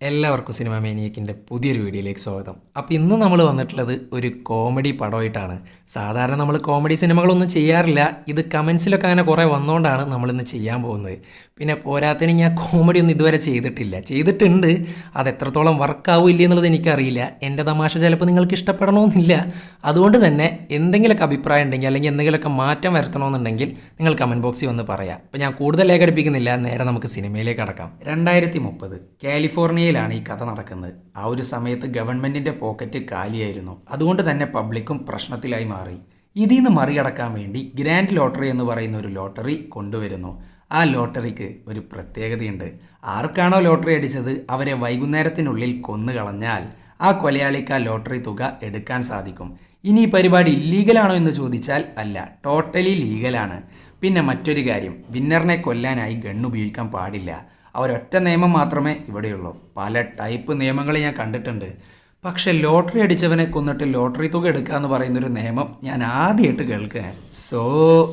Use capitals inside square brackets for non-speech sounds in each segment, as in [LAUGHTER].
എല്ലാവർക്കും സിനിമ മേനിയക്കിന്റെ പുതിയൊരു വീഡിയോയിലേക്ക് സ്വാഗതം. അപ്പോൾ ഇന്ന് നമ്മൾ വന്നിട്ടുള്ളത് ഒരു കോമഡി പടമായിട്ടാണ്. സാധാരണ നമ്മൾ കോമഡി സിനിമകളൊന്നും ചെയ്യാറില്ല. ഇത് കമൻസിലൊക്കെ അങ്ങനെ കുറേ വന്നുകൊണ്ടാണ് നമ്മളിന്ന് ചെയ്യാൻ പോകുന്നത്. പിന്നെ പോരാത്തതിന് ഞാൻ കോമഡി ഒന്നും ഇതുവരെ ചെയ്തിട്ടില്ല. ചെയ്തിട്ടുണ്ട്. അത് എത്രത്തോളം വർക്കാവൂ ഇല്ല എന്നുള്ളത് എനിക്കറിയില്ല. എന്റെ തമാശ ചിലപ്പോൾ നിങ്ങൾക്ക് ഇഷ്ടപ്പെടണമെന്നില്ല. അതുകൊണ്ട് തന്നെ എന്തെങ്കിലുമൊക്കെ അഭിപ്രായം ഉണ്ടെങ്കിൽ അല്ലെങ്കിൽ എന്തെങ്കിലുമൊക്കെ മാറ്റം വരുത്തണമെന്നുണ്ടെങ്കിൽ നിങ്ങൾ കമന്റ് ബോക്സിൽ വന്ന് പറയാം. അപ്പോൾ ഞാൻ കൂടുതൽ ലേഖടിപ്പിക്കുന്നില്ല. നേരെ നമുക്ക് സിനിമയിലേക്ക് അടക്കാം രണ്ടായിരത്തി മുപ്പത്. കാലിഫോർണിയയിലാണ് ഈ കഥ നടക്കുന്നത്. ആ ഒരു സമയത്ത് ഗവൺമെന്റിന്റെ പോക്കറ്റ് കാലിയായിരുന്നു. അതുകൊണ്ട് തന്നെ പബ്ലിക്കും പ്രശ്നത്തിലായി മാറി. ഇതിൽ നിന്ന് മറികടക്കാൻ വേണ്ടി ഗ്രാൻഡ് ലോട്ടറി എന്ന് പറയുന്ന ഒരു ലോട്ടറി കൊണ്ടുവരുന്നു. ആ ലോട്ടറിക്ക് ഒരു പ്രത്യേകതയുണ്ട്. ആർക്കാണോ ലോട്ടറി അടിച്ചത് അവരെ വൈകുന്നേരത്തിനുള്ളിൽ കൊന്നു കളഞ്ഞാൽ ആ കൊലയാളിക്ക് ആ ലോട്ടറി തുക എടുക്കാൻ സാധിക്കും. ഇനി ഈ പരിപാടി ഇല്ലീഗലാണോ എന്ന് ചോദിച്ചാൽ അല്ല ടോട്ടലി ലീഗലാണ് പിന്നെ മറ്റൊരു കാര്യം വിന്നറിനെ കൊല്ലാനായി ഗൺ ഉപയോഗിക്കാൻ പാടില്ല. ആ ഒരൊറ്റ നിയമം മാത്രമേ ഇവിടെയുള്ളൂ. പല ടൈപ്പ് നിയമങ്ങൾ ഞാൻ കണ്ടിട്ടുണ്ട്. പക്ഷെ ലോട്ടറി അടിച്ചവനെ കൊന്നിട്ട് ലോട്ടറി തുക എടുക്കുക എന്ന് പറയുന്നൊരു നിയമം ഞാൻ ആദ്യമായിട്ട് കേൾക്കുക. സോ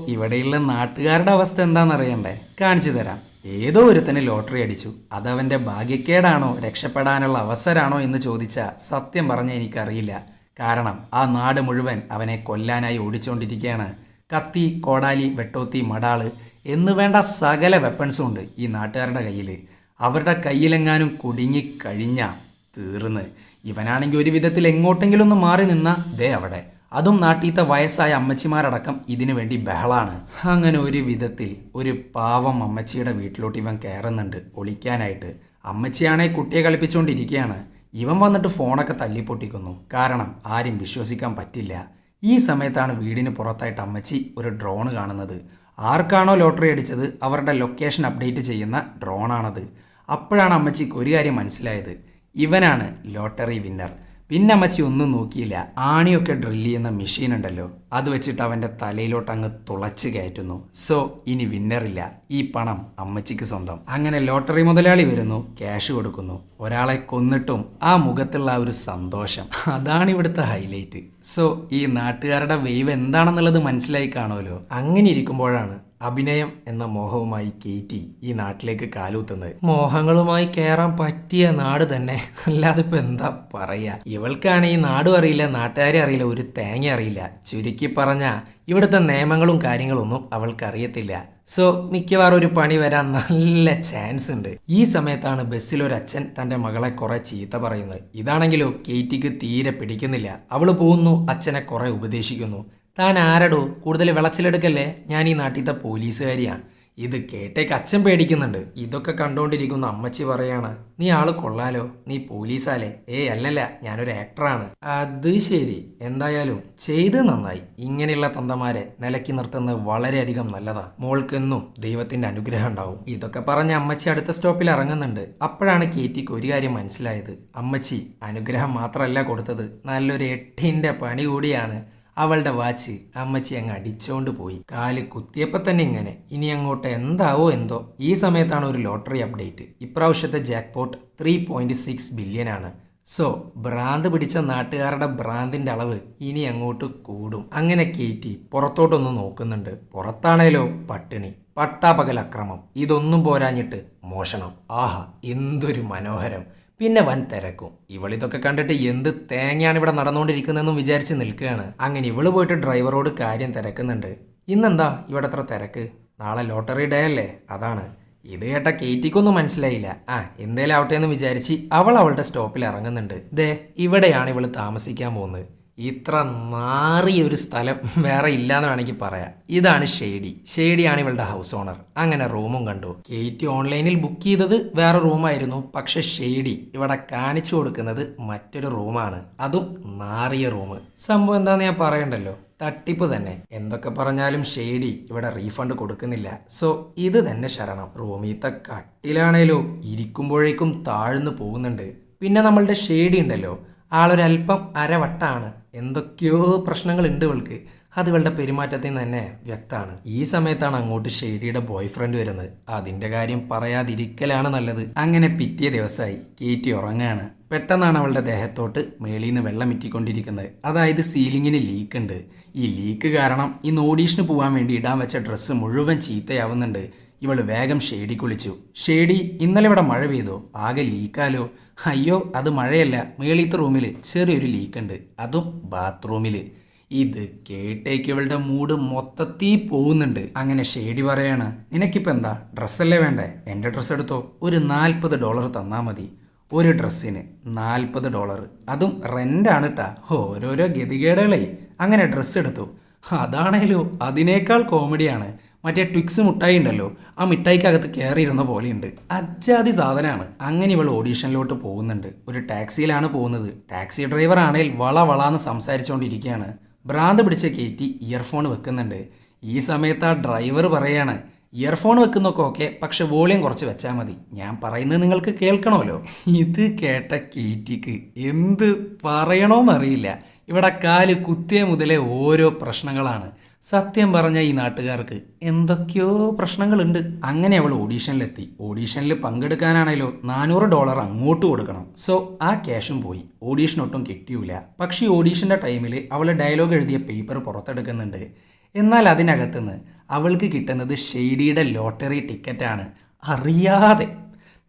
ഇവിടെയുള്ള നാട്ടുകാരുടെ അവസ്ഥ എന്താണെന്നറിയണ്ടേ കാണിച്ചു തരാം. ഏതോ ഒരുത്തന് ലോട്ടറി അടിച്ചു. അതവന്റെ ഭാഗ്യക്കേടാണോ രക്ഷപ്പെടാനുള്ള അവസരമാണോ എന്ന് ചോദിച്ചാൽ സത്യം പറഞ്ഞാൽ എനിക്കറിയില്ല. കാരണം ആ നാട് മുഴുവൻ അവനെ കൊല്ലാനായി ഓടിച്ചുകൊണ്ടിരിക്കുകയാണ് കത്തി കോടാലി വെട്ടോത്തി മടാൾ എന്ന് വേണ്ട സകല വെപ്പൺസും ഉണ്ട് ഈ നാട്ടുകാരുടെ കയ്യിൽ അവരുടെ കയ്യിലെങ്ങാനും കുടുങ്ങി കഴിഞ്ഞ തീർന്ന്. ഇവനാണെങ്കിൽ ഒരു വിധത്തിൽ എങ്ങോട്ടെങ്കിലും ഒന്ന് മാറി നിന്ന ദേ അവിടെ. അതും നാട്ടിലത്തെ വയസ്സായ അമ്മച്ചിമാരടക്കം ഇതിനു വേണ്ടി ബഹളാണ്. അങ്ങനെ ഒരു വിധത്തിൽ ഒരു പാവം അമ്മച്ചിയുടെ വീട്ടിലോട്ട് ഇവൻ കയറുന്നുണ്ട് ഒളിക്കാനായിട്ട്. അമ്മച്ചിയാണെ കുട്ടിയെ കളിപ്പിച്ചുകൊണ്ടിരിക്കുകയാണ്. ഇവൻ വന്നിട്ട് ഫോണൊക്കെ തല്ലിപ്പൊട്ടിക്കുന്നു. കാരണം ആരും വിശ്വസിക്കാൻ പറ്റില്ല. ഈ സമയത്താണ് വീടിന് പുറത്തായിട്ട് അമ്മച്ചി ഒരു ഡ്രോൺ കാണുന്നത്. ആർക്കാണോ ലോട്ടറി അടിച്ചത് അവരുടെ ലൊക്കേഷൻ അപ്ഡേറ്റ് ചെയ്യുന്ന ഡ്രോണാണത്. അപ്പോഴാണ് അമ്മച്ചിക്ക് ഒരു കാര്യം മനസ്സിലായത്. ഇവനാണ് ലോട്ടറി വിന്നർ. പിന്നെ അമ്മച്ചി ഒന്നും നോക്കിയില്ല. ആണിയൊക്കെ ഡ്രില്ല് ചെയ്യുന്ന മെഷീൻ ഉണ്ടല്ലോ. അത് വെച്ചിട്ട് അവന്റെ തലയിലോട്ട് അങ്ങ് തുളച്ച് കയറ്റുന്നു. സോ ഇനി വിന്നറില്ല ഈ പണം അമ്മച്ചിക്ക് സ്വന്തം. അങ്ങനെ ലോട്ടറി മുതലാളി വരുന്നു. ക്യാഷ് കൊടുക്കുന്നു. ഒരാളെ കൊന്നിട്ടും ആ മുഖത്തുള്ള ആ ഒരു സന്തോഷം. അതാണ് ഇവിടുത്തെ ഹൈലൈറ്റ് സോ ഈ നാട്ടുകാരുടെ വെയ്വ് എന്താണെന്നുള്ളത് മനസ്സിലായി കാണുമല്ലോ. അങ്ങനെ ഇരിക്കുമ്പോഴാണ് അഭിനയം എന്ന മോഹവുമായി കേറ്റി ഈ നാട്ടിലേക്ക് കാലൂത്തുന്നത്. മോഹങ്ങളുമായി കയറാൻ പറ്റിയ നാട് തന്നെ. അല്ലാതെ ഇപ്പൊ എന്താ പറയാ? ഇവൾക്കാണ് ഈ നാടും അറിയില്ല നാട്ടുകാരെ അറിയില്ല ഒരു തേങ്ങ അറിയില്ല. ചുരുക്കി പറഞ്ഞ ഇവിടുത്തെ നിയമങ്ങളും കാര്യങ്ങളൊന്നും അവൾക്കറിയത്തില്ല. സോ മിക്കവാറും ഒരു പണി വരാൻ നല്ല ചാൻസ് ഉണ്ട്. ഈ സമയത്താണ് ബസ്സിൽ ഒരു അച്ഛൻ തന്റെ മകളെ കുറെ ചീത്ത പറയുന്നത്. ഇതാണെങ്കിലോ കേറ്റിക്ക് തീരെ പിടിക്കുന്നില്ല. അവൾ പോകുന്നു അച്ഛനെ കുറെ ഉപദേശിക്കുന്നു. താൻ ആരടോ കൂടുതൽ വിളച്ചിലെടുക്കല്ലേ? ഞാൻ ഈ നാട്ടിലത്തെ പോലീസുകാരിയാണ് ഇത് കേട്ടേക്ക് അച്ഛൻ പേടിക്കുന്നുണ്ട്. ഇതൊക്കെ കണ്ടുകൊണ്ടിരിക്കുന്ന അമ്മച്ചി പറയാണ് നീ ആൾ കൊള്ളാലോ? നീ പോലീസാലേ? ഏയ് അല്ലല്ല ഞാനൊരു ആക്ടറാണ്. അത് ശരി. എന്തായാലും ചെയ്ത് നന്നായി. ഇങ്ങനെയുള്ള തന്തമാരെ നിലക്കി നിർത്തുന്നത് വളരെയധികം നല്ലതാ. മോൾക്കെന്നും ദൈവത്തിന്റെ അനുഗ്രഹം ഉണ്ടാവും. ഇതൊക്കെ പറഞ്ഞ് അമ്മച്ചി അടുത്ത സ്റ്റോപ്പിൽ ഇറങ്ങുന്നുണ്ട്. അപ്പോഴാണ് കേറ്റിക്ക് ഒരു കാര്യം മനസ്സിലായത്. അമ്മച്ചി അനുഗ്രഹം മാത്രമല്ല കൊടുത്തത്. നല്ലൊരു എട്ടിന്റെ പണി കൂടിയാണ്. അവളുടെ വാച്ച് അമ്മച്ചി അങ്ങ് അടിച്ചോണ്ട് പോയി. കാൽ കുത്തിയപ്പോൾ തന്നെ ഇങ്ങനെ. ഇനി അങ്ങോട്ട് എന്താവോ എന്തോ. ഈ സമയത്താണ് ഒരു ലോട്ടറി അപ്ഡേറ്റ്. ഇപ്രാവശ്യത്തെ jackpot three point six billion ആണ്. സോ ഭ്രാന്ത് പിടിച്ച നാട്ടുകാരുടെ ഭ്രാന്തിന്റെ അളവ് ഇനി അങ്ങോട്ട് കൂടും. അങ്ങനെ കയറ്റി പുറത്തോട്ടൊന്ന് നോക്കുന്നുണ്ട്. പുറത്താണേലോ പട്ടിണി. പട്ടാപകൽ അക്രമം. ഇതൊന്നും പോരാഞ്ഞിട്ട് മോഷണം. ആഹാ എന്തൊരു മനോഹരം. പിന്നെ വൻ തിരക്കും. ഇവളിതൊക്കെ കണ്ടിട്ട് എന്ത് തേങ്ങയാണ് ഇവിടെ നടന്നുകൊണ്ടിരിക്കുന്നതെന്നും വിചാരിച്ച് നിൽക്കുകയാണ്. അങ്ങനെ ഇവൾ പോയിട്ട് ഡ്രൈവറോട് കാര്യം തിരക്കുന്നുണ്ട്. ഇന്നെന്താ ഇവിടെ അത്ര തിരക്ക്? നാളെ ലോട്ടറി ഡേ അല്ലേ? അതാണ്. ഇത് കേട്ട കേറ്റിക്കൊന്നും മനസ്സിലായില്ല. ആ എന്തേലും ആവട്ടെ എന്ന് വിചാരിച്ച് അവൾ അവളുടെ സ്റ്റോപ്പിൽ ഇറങ്ങുന്നുണ്ട്. ദേ ഇവിടെയാണ് ഇവൾ താമസിക്കാൻ പോകുന്നത്. ഇത്ര മാറിയ ഒരു സ്ഥലം വേറെ ഇല്ലാന്ന് വേണമെങ്കിൽ പറയാം. ഇതാണ് ഷെയ്ഡി ഷെയ്ഡിയാണ് ഇവളുടെ ഹൗസ് ഓണർ അങ്ങനെ റൂമും കണ്ടു. കേറ്റി ഓൺലൈനിൽ ബുക്ക് ചെയ്തത് വേറെ റൂമായിരുന്നു പക്ഷെ ഷെയ്ഡി ഇവിടെ കാണിച്ചു കൊടുക്കുന്നത് മറ്റൊരു റൂമാണ് അതും മാറിയ റൂം സംഭവം എന്താന്ന് ഞാൻ പറയണ്ടല്ലോ? തട്ടിപ്പ് തന്നെ. എന്തൊക്കെ പറഞ്ഞാലും ഷെയ്ഡി ഇവിടെ റീഫണ്ട് കൊടുക്കുന്നില്ല. സോ ഇത് തന്നെ ശരണം. റൂമീത്തെ കട്ടിലാണേലോ ഇരിക്കുമ്പോഴേക്കും താഴ്ന്നു പോകുന്നുണ്ട്. പിന്നെ നമ്മളുടെ ഷെയ്ഡി ഉണ്ടല്ലോ. ആളൊരല്പം അരവട്ടാണ്. എന്തൊക്കെയോ പ്രശ്നങ്ങളുണ്ട് ഇവൾക്ക്. അത് ഇവളുടെ പെരുമാറ്റത്തിൽ നിന്ന് തന്നെ വ്യക്തമാണ്. ഈ സമയത്താണ് അങ്ങോട്ട് ഷെയ്ഡിയുടെ ബോയ് ഫ്രണ്ട് വരുന്നത്. അതിന്റെ കാര്യം പറയാതിരിക്കലാണ് നല്ലത്. അങ്ങനെ പിറ്റേ ദിവസമായി കേറ്റി ഉറങ്ങാണ്. പെട്ടെന്നാണ് അവളുടെ ദേഹത്തോട്ട് മേളിൽ നിന്ന് വെള്ളം ഇറ്റിക്കൊണ്ടിരിക്കുന്നത് അതായത് സീലിങ്ങിന് ലീക്ക് ഉണ്ട് ഈ ലീക്ക് കാരണം ഇന്ന് ഓഡീഷന് പോകാൻ വേണ്ടി ഇടാൻ വെച്ച ഡ്രസ്സ് മുഴുവൻ ചീത്തയാവുന്നുണ്ട്. ഇവൾ വേഗം ഷേഡി കുളിച്ചു. ഷേഡി ഇന്നലെ ഇവിടെ മഴ പെയ്തോ. ആകെ ലീക്കാലോ. അയ്യോ അത് മഴയല്ല. മേളീത്ത റൂമിൽ ചെറിയൊരു ലീക്കുണ്ട്. അതും ബാത്റൂമിൽ ഇത് കേട്ടേക്ക് ഇവളുടെ മൂഡ് മൊത്തത്തിൽ പോകുന്നുണ്ട്. അങ്ങനെ ഷേഡി പറയാണ് നിനക്കിപ്പോൾ എന്താ? ഡ്രസ്സല്ലേ വേണ്ടേ? എന്റെ ഡ്രസ്സ് എടുത്തോ? ഒരു നാൽപ്പത് ഡോളർ തന്നാൽ മതി. ഒരു ഡ്രസ്സിന് നാൽപ്പത് ഡോളർ അതും റെന്റാണ് കേട്ടാ ഓരോരോ ഗതികേടുകളെ. അങ്ങനെ ഡ്രസ്സ് എടുത്തു. അതാണേലോ അതിനേക്കാൾ കോമഡിയാണ്. മറ്റേ ട്വിക്സ് മുട്ടായി ഉണ്ടല്ലോ ആ മിഠായിക്കകത്ത് കയറിയിരുന്ന പോലെയുണ്ട്. അജാതി സാധനമാണ് അങ്ങനെ ഇവൾ ഓഡീഷനിലോട്ട് പോകുന്നുണ്ട്. ഒരു ടാക്സിയിലാണ് പോകുന്നത്. ടാക്സി ഡ്രൈവർ ആണെങ്കിൽ വള വളാന്ന് സംസാരിച്ചുകൊണ്ടിരിക്കുകയാണ് ഭ്രാന്ത് പിടിച്ച കയറ്റി ഇയർഫോൺ വെക്കുന്നുണ്ട്. ഈ സമയത്ത് ആ ഡ്രൈവർ പറയാണ് ഇയർഫോൺ വെക്കുന്നൊക്കെ ഓക്കെ പക്ഷെ വോളിയം കുറച്ച് വെച്ചാൽ മതി. ഞാൻ പറയുന്നത് നിങ്ങൾക്ക് കേൾക്കണമല്ലോ. ഇത് കേട്ട കേറ്റിക്ക് എന്ത് പറയണോന്നറിയില്ല. ഇവിടെ കാൽ കുത്തിയ മുതലേ ഓരോ പ്രശ്നങ്ങളാണ്. സത്യം പറഞ്ഞ ഈ നാട്ടുകാർക്ക് എന്തൊക്കെയോ പ്രശ്നങ്ങളുണ്ട്. അങ്ങനെ അവൾ ഓഡീഷനിലെത്തി. ഓഡീഷനിൽ പങ്കെടുക്കാനാണേലോ നാനൂറ് ഡോളർ അങ്ങോട്ട് കൊടുക്കണം. സോ ആ ക്യാഷും പോയി. ഓഡീഷൻ ഒട്ടും കിട്ടിയൂല. പക്ഷേ ഓഡീഷന്റെ ടൈമിൽ അവൾ ഡയലോഗ് എഴുതിയ പേപ്പർ പുറത്തെടുക്കുന്നുണ്ട്. എന്നാൽ അതിനകത്തുനിന്ന് അവൾക്ക് കിട്ടുന്നത് ഷെയ്ഡിയുടെ ലോട്ടറി ടിക്കറ്റാണ്. അറിയാതെ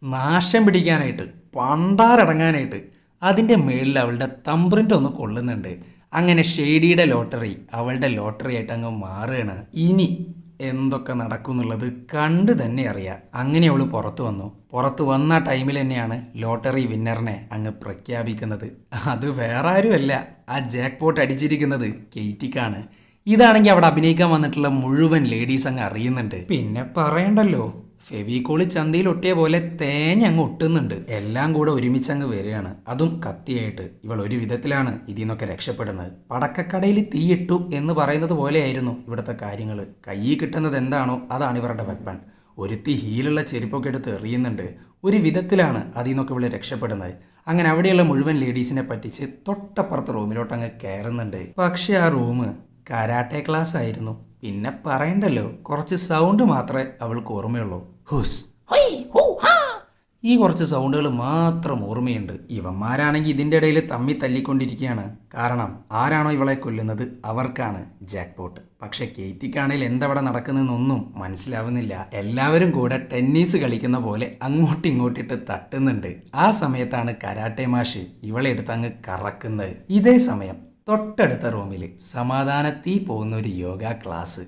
നാശം പിടിക്കാനായിട്ട് പണ്ടാരടങ്ങാനായിട്ട് അതിന്റെ മേളിൽ അവളുടെ തമ്പ്രിന്റെ ഒന്ന് കൊള്ളുന്നുണ്ട്. അങ്ങനെ ഷെയ്ഡിയുടെ ലോട്ടറി അവളുടെ ലോട്ടറി ആയിട്ട് അങ്ങ് മാറുകയാണ്. ഇനി എന്തൊക്കെ നടക്കും എന്നുള്ളത് കണ്ട് തന്നെ അറിയാം. അങ്ങനെ അവൾ പുറത്തു വന്നു. പുറത്തു വന്ന ടൈമിൽ തന്നെയാണ് ലോട്ടറി വിന്നറിനെ അങ്ങ് പ്രഖ്യാപിക്കുന്നത്. അത് വേറെ ആരുമല്ല ആ ജാക്ക് പോട്ട് അടിച്ചിരിക്കുന്നത് കെയ്റ്റിക്കാണ്. ഇതാണെങ്കിൽ അവിടെ അഭിനയിക്കാൻ വന്നിട്ടുള്ള മുഴുവൻ ലേഡീസ് അങ്ങ് അറിയുന്നുണ്ട്. പിന്നെ പറയണ്ടല്ലോ. ഫെവിക്കോൾ ചന്തയിൽ ഒട്ടിയ പോലെ തേഞ്ഞ അങ്ങ് ഒട്ടുന്നുണ്ട്. എല്ലാം കൂടെ ഒരുമിച്ച് അങ്ങ് വരികയാണ്. അതും കത്തിയായിട്ട് ഇവൾ ഒരു വിധത്തിലാണ് ഇതിൽ നിന്നൊക്കെ രക്ഷപ്പെടുന്നത്. പടക്കക്കടയിൽ തീയിട്ടു എന്ന് പറയുന്നത് പോലെയായിരുന്നു ഇവിടുത്തെ കാര്യങ്ങൾ കയ്യിൽ കിട്ടുന്നത് എന്താണോ അതാണ് ഇവരുടെ വെപ്പൺ. ഒരുത്തി ഹീലുള്ള ചെരുപ്പൊക്കെ എടുത്ത് എറിയുന്നുണ്ട്. ഒരു വിധത്തിലാണ് അതിൽ നിന്നൊക്കെ ഇവിടെ രക്ഷപ്പെടുന്നത്. അങ്ങനെ അവിടെയുള്ള മുഴുവൻ ലേഡീസിനെ പറ്റിച്ച് തൊട്ടപ്പുറത്ത് റൂമിലോട്ട് അങ്ങ് കയറുന്നുണ്ട്. പക്ഷേ ആ റൂം കരാട്ടെ ക്ലാസ് ആയിരുന്നു. പിന്നെ പറയണ്ടല്ലോ കുറച്ച് സൗണ്ട് മാത്രമേ അവൾക്ക് ഓർമ്മയുള്ളൂ. ഹുസ്. ഈ കുറച്ച് സൗണ്ടുകൾ മാത്രം ഓർമ്മയുണ്ട്. ഇവന്മാരാണെങ്കിൽ ഇതിന്റെ ഇടയിൽ തമ്മി തല്ലിക്കൊണ്ടിരിക്കുകയാണ്. കാരണം ആരാണോ ഇവളെ കൊല്ലുന്നത്? അവർക്കാണ് ജാക്ക്പോട്ട്. പക്ഷേ കേറ്റിക്കാണെങ്കിൽ എന്തവിടെ നടക്കുന്നതെന്നൊന്നും മനസ്സിലാവുന്നില്ല. എല്ലാവരും കൂടെ ടെന്നീസ് കളിക്കുന്ന പോലെ അങ്ങോട്ടും ഇങ്ങോട്ടിട്ട് തട്ടുന്നുണ്ട്. ആ സമയത്താണ് കരാട്ടെ മാഷ് ഇവളെ എടുത്ത് അങ്ങ് കറക്കുന്നത്. ഇതേ സമയം തൊട്ടടുത്ത റൂമിൽ സമാധാനത്തിൽ പോകുന്ന ഒരു യോഗ ക്ലാസ്.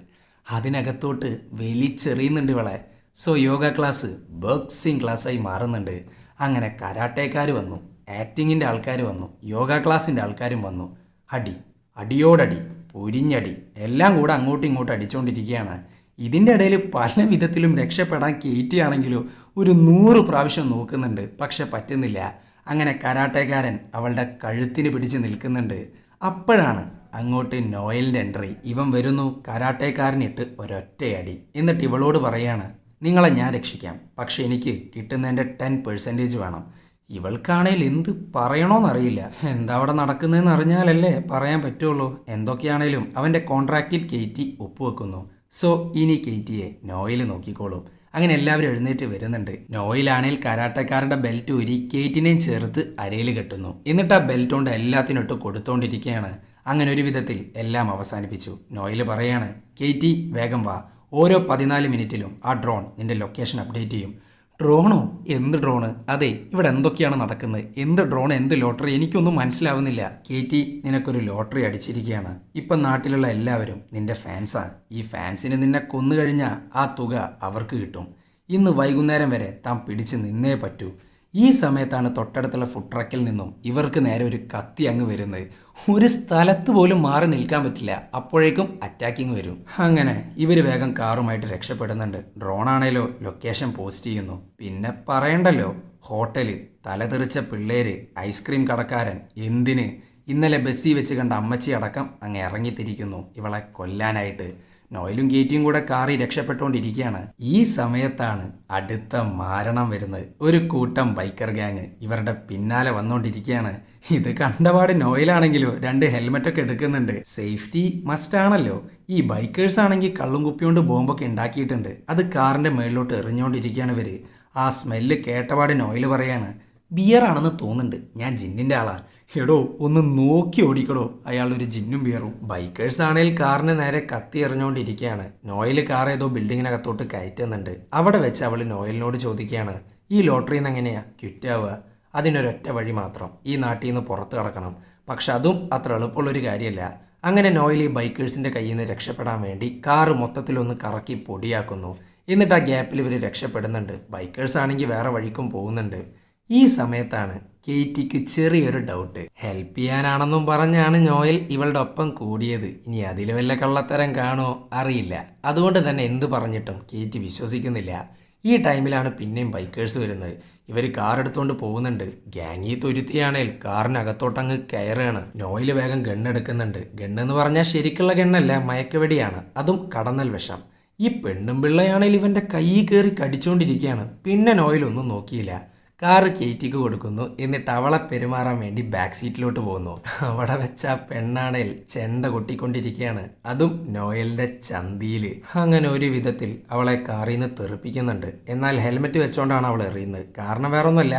അതിനകത്തോട്ട് വലിച്ചെറിയുന്നുണ്ട് ഇവളെ. സോ യോഗ ക്ലാസ് ബോക്സിംഗ് ക്ലാസ്സായി മാറുന്നുണ്ട്. അങ്ങനെ കരാട്ടേക്കാർ വന്നു ആക്ടിങ്ങിന്റെ ആൾക്കാർ വന്നു യോഗ ക്ലാസ്സിന്റെ ആൾക്കാരും വന്നു. അടി അടിയോടടി പൊരിഞ്ഞടി എല്ലാം കൂടെ അങ്ങോട്ടും ഇങ്ങോട്ടും അടിച്ചുകൊണ്ടിരിക്കുകയാണ് ഇതിന്റെ ഇടയിൽ പല വിധത്തിലും രക്ഷപ്പെടാൻ കയറ്റിയാണെങ്കിലും ഒരു നൂറ് പ്രാവശ്യം നോക്കുന്നുണ്ട് പക്ഷെ പറ്റുന്നില്ല. അങ്ങനെ കരാട്ടേക്കാരൻ അവളുടെ കഴുത്തിന് പിടിച്ച് നിൽക്കുന്നുണ്ട്. അപ്പോഴാണ് അങ്ങോട്ട് നോയലിന്റെ എൻട്രി ഇവൻ വരുന്നു കരാട്ടേക്കാരനിട്ട് ഒരൊറ്റയടി. എന്നിട്ട് ഇവളോട് പറയാണ് നിങ്ങളെ ഞാൻ രക്ഷിക്കാം. പക്ഷെ എനിക്ക് കിട്ടുന്നതിന്റെ ടെൻ പെർസെന്റേജ് വേണം. ഇവൾക്കാണേൽ എന്ത് പറയണോന്നറിയില്ല. എന്താ അവിടെ നടക്കുന്നതെന്ന് അറിഞ്ഞാലല്ലേ പറയാൻ പറ്റുള്ളൂ. എന്തൊക്കെയാണേലും അവന്റെ കോൺട്രാക്റ്റിൽ കയറ്റി ഒപ്പുവെക്കുന്നു സോ ഇനി കയറ്റിയെ നോയിൽ നോക്കിക്കോളും. അങ്ങനെ എല്ലാവരും എഴുന്നേറ്റ് വരുന്നുണ്ട്. നോയിലാണേൽ കരാട്ടക്കാരുടെ ബെൽറ്റ് ഊരി കേറ്റിനെയും ചേർത്ത് അരയിൽ കെട്ടുന്നു. എന്നിട്ട് ആ ബെൽറ്റ് കൊണ്ട് എല്ലാത്തിനും ഇട്ട് കൊടുത്തോണ്ടിരിക്കുകയാണ്. അങ്ങനെ ഒരു വിധത്തിൽ എല്ലാം അവസാനിപ്പിച്ചു. നോയിൽ പറയാണ് കേറ്റി വേഗം വാ. ഓരോ പതിനാല് മിനിറ്റിലും ആ ഡ്രോൺ നിന്റെ ലൊക്കേഷൻ അപ്ഡേറ്റ് ചെയ്യും. ഡ്രോണോ? എന്ത് ഡ്രോണ്? അതെ ഇവിടെ എന്തൊക്കെയാണ് നടക്കുന്നത്? എന്ത് ഡ്രോൺ എന്ത് ലോട്ടറി എനിക്കൊന്നും മനസ്സിലാവുന്നില്ല. കെ ടി നിനക്കൊരു ലോട്ടറി അടിച്ചിരിക്കുകയാണ്. ഇപ്പം നാട്ടിലുള്ള എല്ലാവരും നിന്റെ ഫാൻസാണ് ഈ ഫാൻസിന് നിന്നെ കൊന്നു കഴിഞ്ഞാൽ ആ തുക അവർക്ക് കിട്ടും. ഇന്ന് വൈകുന്നേരം വരെ താൻ പിടിച്ച് നിന്നേ പറ്റൂ. ഈ സമയത്താണ് തൊട്ടടുത്തുള്ള ഫുഡ് ട്രക്കിൽ നിന്നും ഇവർക്ക് നേരെ ഒരു കത്തി അങ്ങ് വരുന്നത്. ഒരു സ്ഥലത്ത് പോലും മാറി നിൽക്കാൻ പറ്റില്ല. അപ്പോഴേക്കും അറ്റാക്കിങ് വരും. അങ്ങനെ ഇവർ വേഗം കാറുമായിട്ട് രക്ഷപ്പെടുന്നുണ്ട്. ഡ്രോണാണേലോ ലൊക്കേഷൻ പോസ്റ്റ് ചെയ്യുന്നു. പിന്നെ പറയണ്ടല്ലോ ഹോട്ടൽ തലതെറിച്ച പിള്ളേര് ഐസ്ക്രീം കടക്കാരൻ എന്തിന്? ഇന്നലെ ബസ്സിൽ വെച്ച് കണ്ട അമ്മച്ചി അടക്കം അങ്ങ് ഇറങ്ങിത്തിരിക്കുന്നു. ഇവളെ കൊല്ലാനായിട്ട്. നോയിലും ഗേറ്റിയും കൂടെ കാറി രക്ഷപ്പെട്ടുകൊണ്ടിരിക്കുകയാണ്. ഈ സമയത്താണ് അടുത്ത മാരണം വരുന്നത്. ഒരു കൂട്ടം ബൈക്കർ ഗ്യാങ് ഇവരുടെ പിന്നാലെ വന്നുകൊണ്ടിരിക്കുകയാണ്. ഇത് കണ്ടപാട് നോയിലാണെങ്കിലോ രണ്ട് ഹെൽമെറ്റൊക്കെ എടുക്കുന്നുണ്ട്. സേഫ്റ്റി മസ്റ്റ് ആണല്ലോ. ഈ ബൈക്കേഴ്സ് ആണെങ്കിൽ കള്ളും കുപ്പിയോണ്ട് ബോംബൊക്കെ ഉണ്ടാക്കിയിട്ടുണ്ട്. അത് കാറിന്റെ മേളിലോട്ട് എറിഞ്ഞുകൊണ്ടിരിക്കുകയാണ് ഇവർ. ആ സ്മെല്ല് കേട്ടപാട് നോയിൽ പറയാണ് ബിയർ ആണെന്ന് തോന്നുന്നുണ്ട്. ഞാൻ ജിന്നിന്റെ ആളാണ് എടോ ഒന്ന് നോക്കി ഓടിക്കടോ. അയാളൊരു ജിന്നും ബിയറും. ബൈക്കേഴ്സ് ആണെങ്കിൽ കാറിന് നേരെ കത്തി എറിഞ്ഞുകൊണ്ടിരിക്കുകയാണ് നോയൽ കാർ ഏതോ ബിൽഡിങ്ങിനകത്തോട്ട് കയറ്റുന്നുണ്ട്. അവിടെ വെച്ച് അവൾ നോയലിനോട് ചോദിക്കുകയാണ് ഈ ലോട്ടറിയിൽ നിന്ന് എങ്ങനെയാ? ക്വിറ്റാവുക. അതിനൊരൊറ്റ വഴി മാത്രം. ഈ നാട്ടിൽ നിന്ന് പുറത്ത് കിടക്കണം. പക്ഷെ അതും അത്ര എളുപ്പമുള്ളൊരു കാര്യമല്ല അങ്ങനെ നോയൽ ഈ ബൈക്കേഴ്സിന്റെ കയ്യിൽ നിന്ന് രക്ഷപ്പെടാൻ വേണ്ടി കാറ് മൊത്തത്തിലൊന്ന് കറക്കി പൊടിയാക്കുന്നു. എന്നിട്ട് ആ ഗ്യാപ്പിൽ ഇവർ രക്ഷപ്പെടുന്നുണ്ട്. ബൈക്കേഴ്സ് ആണെങ്കിൽ വേറെ വഴിക്കും പോകുന്നുണ്ട്. ഈ സമയത്താണ് കേറ്റിക്ക് ചെറിയൊരു ഡൗട്ട് ഹെൽപ്പ് ചെയ്യാനാണെന്നും പറഞ്ഞാണ് നോയൽ ഇവളുടെ ഒപ്പം കൂടിയത്. ഇനി അതിൽ വല്ല കള്ളത്തരം കാണോ? അറിയില്ല. അതുകൊണ്ട് തന്നെ എന്ത് പറഞ്ഞിട്ടും കേറ്റി വിശ്വസിക്കുന്നില്ല. ഈ ടൈമിലാണ് പിന്നെയും ബൈക്കേഴ്സ് വരുന്നത്. ഇവർ കാർ എടുത്തുകൊണ്ട് പോകുന്നുണ്ട്. ഗ്യാങ്ങി തുരുത്തിയാണേൽ കാറിനകത്തോട്ടങ്ങ് കയറുകയാണ് നോയിൽ വേഗം ഗണ്ണെടുക്കുന്നുണ്ട് ഗണ്ണെന്ന് പറഞ്ഞാൽ ശരിക്കുള്ള ഗണ്ണല്ല മയക്കവെടിയാണ്. അതും കടന്നൽ വിഷം. ഈ പെണ്ണും പിള്ളയാണേൽ ഇവന്റെ കൈ കയറി കടിച്ചുകൊണ്ടിരിക്കുകയാണ് പിന്നെ നോയിലൊന്നും നോക്കിയില്ല. കാറ് കേറ്റിക്ക് കൊടുക്കുന്നു. എന്നിട്ട് അവളെ പെരുമാറാൻ വേണ്ടി ബാക്ക് സീറ്റിലോട്ട് പോകുന്നു. അവിടെ വെച്ച ആ പെണ്ണാണേൽ ചെണ്ട കൊട്ടിക്കൊണ്ടിരിക്കുകയാണ് അതും നോയലിന്റെ ചന്തിയിൽ അങ്ങനെ ഒരു വിധത്തിൽ അവളെ കാറിൽ നിന്ന് തെറിപ്പിക്കുന്നുണ്ട്. എന്നാൽ ഹെൽമെറ്റ് വെച്ചോണ്ടാണ് അവൾ എറിയുന്നത്. കാരണം വേറൊന്നുമല്ല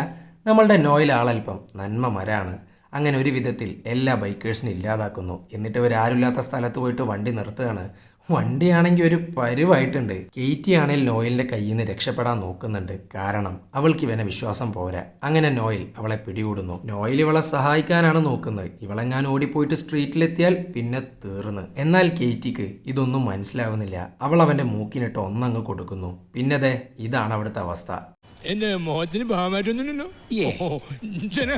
നമ്മളുടെ നോയൽ ആളല്പം നന്മ മരാണ്. അങ്ങനെ ഒരു വിധത്തിൽ എല്ലാ ബൈക്കേഴ്സിനും ഇല്ലാതാക്കുന്നു. എന്നിട്ട് ഇവരാരുമില്ലാത്ത സ്ഥലത്ത് പോയിട്ട് വണ്ടി നിർത്തുകയാണ്. വണ്ടിയാണെങ്കിൽ ഒരു പരുവായിട്ടുണ്ട്. കെയ്റ്റി ആണെങ്കിൽ നോയലിന്റെ കയ്യിൽ നിന്ന് രക്ഷപ്പെടാൻ നോക്കുന്നുണ്ട്. കാരണം അവൾക്ക് ഇവനെ വിശ്വാസം പോരാ. അങ്ങനെ നോയൽ അവളെ പിടികൂടുന്നു. നോയൽ ഇവളെ സഹായിക്കാനാണ് നോക്കുന്നത്. ഇവളെ ഞാൻ ഓടിപ്പോയിട്ട് സ്ട്രീറ്റിലെത്തിയാൽ പിന്നെ തീർന്ന്. എന്നാൽ കെയ്റ്റിക്ക് ഇതൊന്നും മനസ്സിലാവുന്നില്ല. അവൾ അവന്റെ മൂക്കിനിട്ട് ഒന്നങ്ങ് കൊടുക്കുന്നു. പിന്നതെ ഇതാണ് അവിടുത്തെ അവസ്ഥ. എന്റെ മുഖത്തിന് ഭാവമായിട്ടൊന്നുമില്ലല്ലോ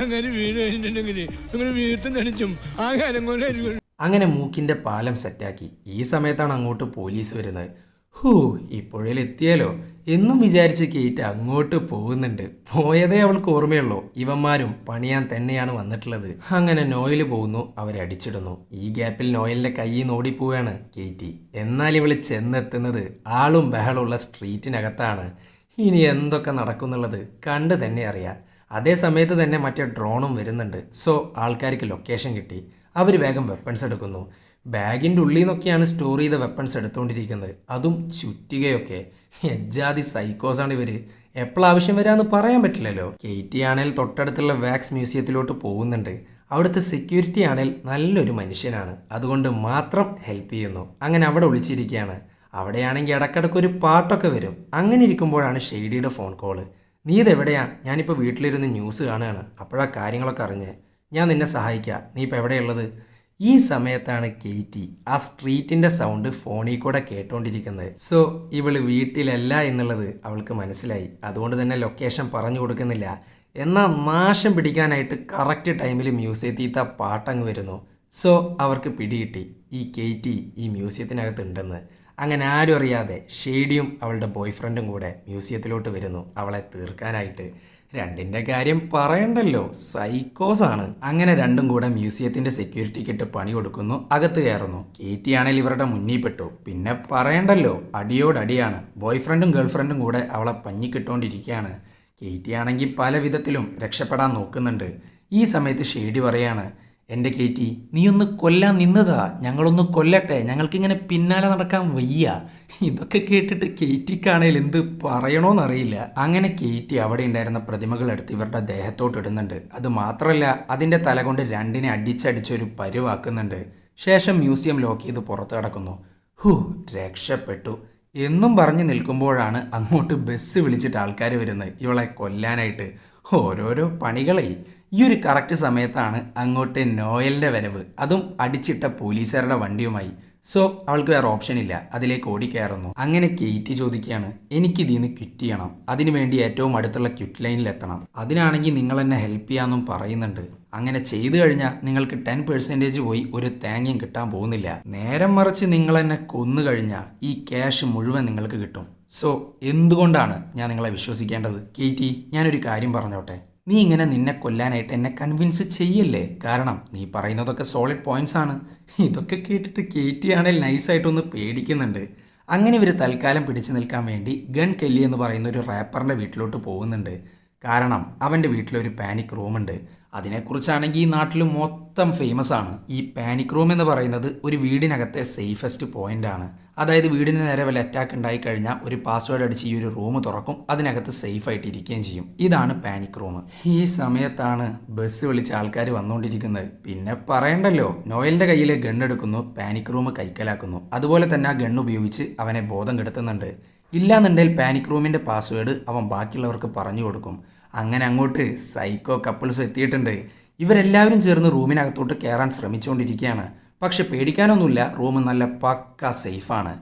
അങ്ങനെ വീട് കഴിഞ്ഞിട്ടുണ്ടെങ്കിൽ നിങ്ങൾ വീട്ടിൽ നടിച്ചും ആ കാലം കൊണ്ടായിരിക്കും അങ്ങനെ മൂക്കിന്റെ പാലം സെറ്റാക്കി. ഈ സമയത്താണ് അങ്ങോട്ട് പോലീസ് വരുന്നത്. ഹൂ ഇപ്പോഴേലെത്തിയാലോ? എന്നും വിചാരിച്ച് കേറ്റ് അങ്ങോട്ട് പോകുന്നുണ്ട്. പോയതേ അവൾക്ക് ഓർമ്മയുള്ളൂ. ഇവന്മാരും പണിയാൻ തന്നെയാണ് വന്നിട്ടുള്ളത്. അങ്ങനെ നോയൽ പോകുന്നു. അവരടിച്ചിടുന്നു ഈ ഗ്യാപ്പിൽ നോയലിന്റെ കയ്യിൽ നോടിപ്പോവുകയാണ് കേറ്റി എന്നാൽ ഇവൾ ചെന്നെത്തുന്നത് ആളും ബഹളമുള്ള സ്ട്രീറ്റിനകത്താണ്. ഇനി എന്തൊക്കെ നടക്കുന്നുള്ളത് കണ്ട് തന്നെ അറിയാം. അതേ സമയത്ത് തന്നെ മറ്റേ ഡ്രോണും വരുന്നുണ്ട്. സോ ആൾക്കാർക്ക് ലൊക്കേഷൻ കിട്ടി. അവർ വേഗം വെപ്പൺസ് എടുക്കുന്നു. ബാഗിന്റെ ഉള്ളിൽ നിന്നൊക്കെയാണ് സ്റ്റോർ ചെയ്ത വെപ്പൺസ് എടുത്തുകൊണ്ടിരിക്കുന്നത് അതും ചുറ്റികയൊക്കെ. എജ്ജാതി സൈക്കോസാണ് ഇവർ എപ്പോഴാവശ്യം വരാമെന്ന് പറയാൻ പറ്റില്ലല്ലോ. കെയ്റ്റി ആണേൽ തൊട്ടടുത്തുള്ള വാക്സ് മ്യൂസിയത്തിലോട്ട് പോകുന്നുണ്ട്. അവിടുത്തെ സെക്യൂരിറ്റി ആണേൽ നല്ലൊരു മനുഷ്യനാണ്. അതുകൊണ്ട് മാത്രം ഹെൽപ്പ് ചെയ്യുന്നു. അങ്ങനെ അവിടെ ഒളിച്ചിരിക്കുകയാണ്. അവിടെയാണെങ്കിൽ ഇടക്കിടക്ക് ഒരു പാട്ടൊക്കെ വരും. അങ്ങനെ ഇരിക്കുമ്പോഴാണ് ഷെയ്ഡിയുടെ ഫോൺ കോൾ നീ ഇതെവിടെയാ? ഞാനിപ്പോൾ വീട്ടിലിരുന്ന് ന്യൂസ് കാണുകയാണ്. അപ്പോഴാ കാര്യങ്ങളൊക്കെ അറിഞ്ഞ്. ഞാൻ നിന്നെ സഹായിക്കാം. നീ ഇപ്പോൾ എവിടെയുള്ളത്? ഈ സമയത്താണ് കേറ്റി ആ സ്ട്രീറ്റിന്റെ സൗണ്ട് ഫോണിൽ കൂടെ കേട്ടോണ്ടിരിക്കുന്നത്. സോ ഇവൾ വീട്ടിലല്ല എന്നുള്ളത് അവൾക്ക് മനസ്സിലായി. അതുകൊണ്ട് തന്നെ ലൊക്കേഷൻ പറഞ്ഞു കൊടുക്കുന്നില്ല. എന്നാൽ നാശം പിടിക്കാനായിട്ട് കറക്റ്റ് ടൈമിൽ മ്യൂസിയത്തീത്ത പാട്ടങ്ങ് വരുന്നു. സോ അവർക്ക് പിടികിട്ടി. ഈ കേറ്റി ഈ മ്യൂസിയത്തിനകത്ത് ഉണ്ടെന്ന്. അങ്ങനെ ആരും അറിയാതെ ഷെയ്ഡിയും അവളുടെ ബോയ് ഫ്രണ്ടും കൂടെ മ്യൂസിയത്തിലോട്ട് വരുന്നു. അവളെ തീർക്കാനായിട്ട് രണ്ടിന്റെ കാര്യം പറയണ്ടല്ലോ. സൈക്കോസ് ആണ്. അങ്ങനെ രണ്ടും കൂടെ മ്യൂസിയത്തിന്റെ സെക്യൂരിറ്റിക്ക് ഇട്ട് പണി കൊടുക്കുന്നു. അകത്ത് കയറുന്നു. കീറ്റിയാണേൽ ഇവരുടെ മുന്നിൽ പെട്ടു പിന്നെ പറയണ്ടല്ലോ. അടിയോടടിയാണ്. ബോയ് ഫ്രണ്ടും ഗേൾ ഫ്രണ്ടും കൂടെ അവളെ പഞ്ഞിക്കിട്ടുകൊണ്ടിരിക്കുകയാണ് കേറ്റി ആണെങ്കിൽ പല വിധത്തിലും രക്ഷപ്പെടാൻ നോക്കുന്നുണ്ട്. ഈ സമയത്ത് ഷെയ്ഡി പറയാണ് എന്റെ കേറ്റി നീ ഒന്ന് കൊല്ലാൻ നിന്നതാ. ഞങ്ങളൊന്ന് കൊല്ലട്ടെ. ഞങ്ങൾക്കിങ്ങനെ പിന്നാലെ നടക്കാൻ വയ്യ. ഇതൊക്കെ കേട്ടിട്ട് കേറ്റിക്കാണേൽ എന്ത് പറയണോന്നറിയില്ല. അങ്ങനെ കേറ്റി അവിടെ ഉണ്ടായിരുന്ന പ്രതിമകൾ എടുത്ത് ഇവരുടെ ദേഹത്തോട്ട് ഇടുന്നുണ്ട്. അത് മാത്രമല്ല അതിന്റെ തല കൊണ്ട് രണ്ടിനെ അടിച്ചടിച്ചൊരു പരുവാക്കുന്നുണ്ട്. ശേഷം മ്യൂസിയം ലോക്ക് ചെയ്ത് പുറത്ത് കിടക്കുന്നു. ഹു രക്ഷപ്പെട്ടു. എന്നും പറഞ്ഞു നിൽക്കുമ്പോഴാണ് അങ്ങോട്ട് ബസ് വിളിച്ചിട്ട് ആൾക്കാർ വരുന്നത്. ഇവളെ കൊല്ലാനായിട്ട്. ഓരോരോ പണികളെ ഈ ഒരു കറക്റ്റ് സമയത്താണ് അങ്ങോട്ട് നോയലിന്റെ വരവ്. അതും അടിച്ചിട്ട പോലീസുകാരുടെ വണ്ടിയുമായി. സോ അവൾക്ക് വേറെ ഓപ്ഷൻ ഇല്ല. അതിലേക്ക് ഓടിക്കയറുന്നു. അങ്ങനെ കേറ്റി ചോദിക്കുകയാണ് എനിക്ക് നിന്ന് ക്വിറ്റ് ചെയ്യണം അതിനുവേണ്ടി ഏറ്റവും അടുത്തുള്ള ക്വിറ്റ് ലൈനിൽ എത്തണം. അതിനാണെങ്കിൽ നിങ്ങൾ എന്നെ ഹെൽപ്പ് ചെയ്യാമെന്നും പറയുന്നുണ്ട്. അങ്ങനെ ചെയ്തു കഴിഞ്ഞാൽ നിങ്ങൾക്ക് ടെൻ പെർസെന്റേജ് പോയി ഒരു തേങ്ങയും കിട്ടാൻ പോകുന്നില്ല. നേരം മറിച്ച് നിങ്ങൾ എന്നെ കൊന്നു കഴിഞ്ഞാൽ ഈ ക്യാഷ് മുഴുവൻ നിങ്ങൾക്ക് കിട്ടും. സോ എന്തുകൊണ്ടാണ് ഞാൻ നിങ്ങളെ വിശ്വസിക്കേണ്ടത്? കേറ്റി ഞാനൊരു കാര്യം പറഞ്ഞോട്ടെ. നീ ഇങ്ങനെ നിന്നെ കൊല്ലാനായിട്ട് എന്നെ കൺവിൻസ് ചെയ്യല്ലേ? കാരണം നീ പറയുന്നതൊക്കെ സോളിഡ് പോയിന്റ്സ് ആണ്. ഇതൊക്കെ കേട്ടിട്ട് കേറ്റിയാണെങ്കിൽ നൈസായിട്ടൊന്ന് പേടിക്കുന്നുണ്ട്. അങ്ങനെ ഇവർ തൽക്കാലം പിടിച്ചു നിൽക്കാൻ വേണ്ടി ഗൺ കെല്ലി എന്ന് പറയുന്ന ഒരു റാപ്പറിന്റെ വീട്ടിലോട്ട് പോകുന്നുണ്ട്. കാരണം അവന്റെ വീട്ടിലൊരു പാനിക് റൂമുണ്ട് അതിനെക്കുറിച്ചാണെങ്കിൽ ഈ നാട്ടിൽ മൊത്തം ഫേമസ് ആണ്. ഈ പാനിക് റൂം എന്ന് പറയുന്നത് ഒരു വീടിനകത്തെ സേഫസ്റ്റ് പോയിന്റ് ആണ്. അതായത് വീടിന് നേരെ വല്ല അറ്റാക്ക് ഉണ്ടായി കഴിഞ്ഞാൽ ഒരു പാസ്വേഡ് അടിച്ച് ഈ ഒരു റൂം തുറക്കും അതിനകത്ത് സേഫ് ആയിട്ട് ഇരിക്കുകയും ചെയ്യും. ഇതാണ് പാനിക് റൂം ഈ സമയത്താണ് ബസ് വിളിച്ച ആൾക്കാർ വന്നുകൊണ്ടിരിക്കുന്നത്. പിന്നെ പറയണ്ടല്ലോ നോയലിന്റെ കയ്യിലെ ഗണ്ണെടുക്കുന്നു പാനിക് റൂം കൈക്കലാക്കുന്നു. അതുപോലെ തന്നെ ആ ഗണ്ണ് ഉപയോഗിച്ച് അവനെ ബോധം കെടുത്തുന്നുണ്ട്. ഇല്ലാന്നുണ്ടെങ്കിൽ പാനിക് റൂമിന്റെ പാസ്വേഡ് അവൻ ബാക്കിയുള്ളവർക്ക് പറഞ്ഞു കൊടുക്കും. അങ്ങനെ അങ്ങോട്ട് സൈക്കോ കപ്പിൾസ് എത്തിയിട്ടുണ്ട്. ഇവരെല്ലാവരും ചേർന്ന് റൂമിനകത്തോട്ട് കയറാൻ ശ്രമിച്ചുകൊണ്ടിരിക്കുകയാണ്. പക്ഷെ പേടിക്കാനൊന്നുമില്ല. റൂം നല്ല പക്ക സേഫാണ്